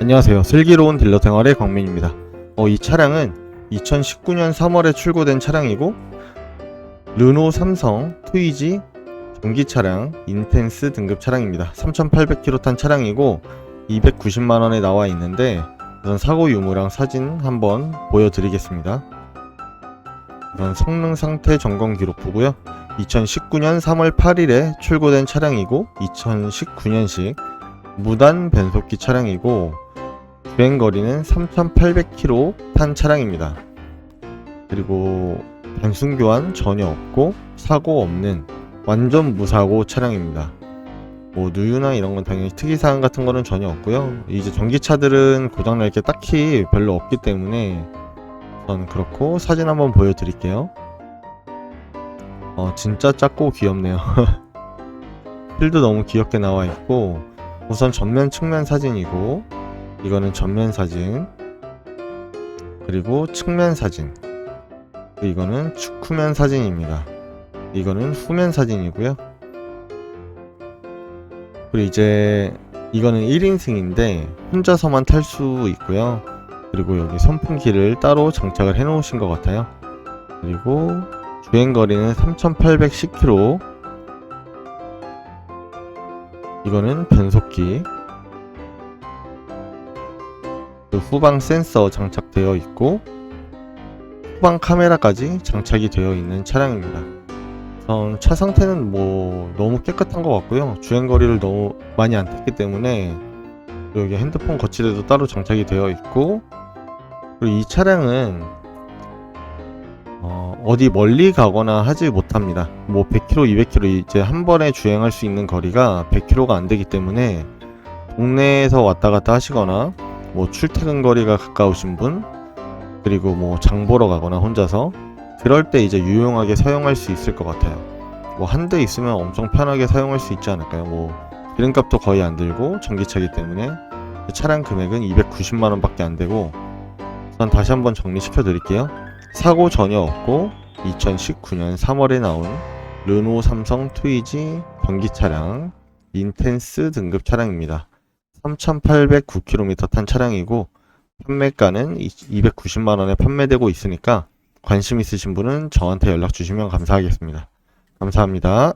안녕하세요. 슬기로운 딜러 생활의 광민입니다. 어, 이 차량은 2019년 3월에 출고된 차량이고 르노 삼성 트위지 전기 차량 인텐스 등급 차량입니다. 3,800km 탄 차량이고 290만 원에 나와 있는데 우선 사고 유무랑 사진 한번 보여드리겠습니다. 우선 성능 상태 점검 기록 보고요. 2019년 3월 8일에 출고된 차량이고 2019년식 무단 변속기 차량이고 주행 거리는 3,800km 탄 차량입니다. 그리고 단순 교환 전혀 없고 사고 없는 완전 무사고 차량입니다. 뭐 누유나 이런 건 당연히 특이 사항 같은 거는 전혀 없고요. 이제 전기차들은 고장 날 게 딱히 별로 없기 때문에 전 그렇고 사진 한번 보여드릴게요. 어 진짜 작고 귀엽네요. 필도 너무 귀엽게 나와 있고 우선 전면 측면 사진이고 이거는 전면 사진 그리고 측면 사진. 이거는 측후면 사진입니다. 이거는 후면 사진이고요. 그리고 이제 이거는 1인승인데 혼자서만 탈 수 있고요. 그리고 여기 선풍기를 따로 장착을 해 놓으신 것 같아요. 그리고 주행거리는 3810km 이거는 변속기. 그 후방 센서 장착되어 있고 후방 카메라까지 장착이 되어 있는 차량입니다. 우선 차 상태는 뭐 너무 깨끗한 것 같고요. 주행 거리를 너무 많이 안 탔기 때문에 여기 핸드폰 거치대도 따로 장착이 되어 있고 그리고 이 차량은 어, 어디 멀리 가거나 하지 못합니다. 뭐 100km, 200km 이제 한 번에 주행할 수 있는 거리가 100km가 안 되기 때문에 동네에서 왔다 갔다 하시거나 뭐 출퇴근 거리가 가까우신 분 그리고 뭐 장 보러 가거나 혼자서 그럴 때 이제 유용하게 사용할 수 있을 것 같아요. 뭐 한 대 있으면 엄청 편하게 사용할 수 있지 않을까요? 뭐 기름값도 거의 안 들고 전기차기 때문에 차량 금액은 290만 원밖에 안 되고 우선 다시 한번 정리시켜 드릴게요. 사고 전혀 없고 2019년 3월에 나온 르노 삼성 트위지 전기 차량 인텐스 등급 차량입니다. 3,809km 탄 차량이고 판매가는 290만 원에 판매되고 있으니까 관심 있으신 분은 저한테 연락 주시면 감사하겠습니다. 감사합니다.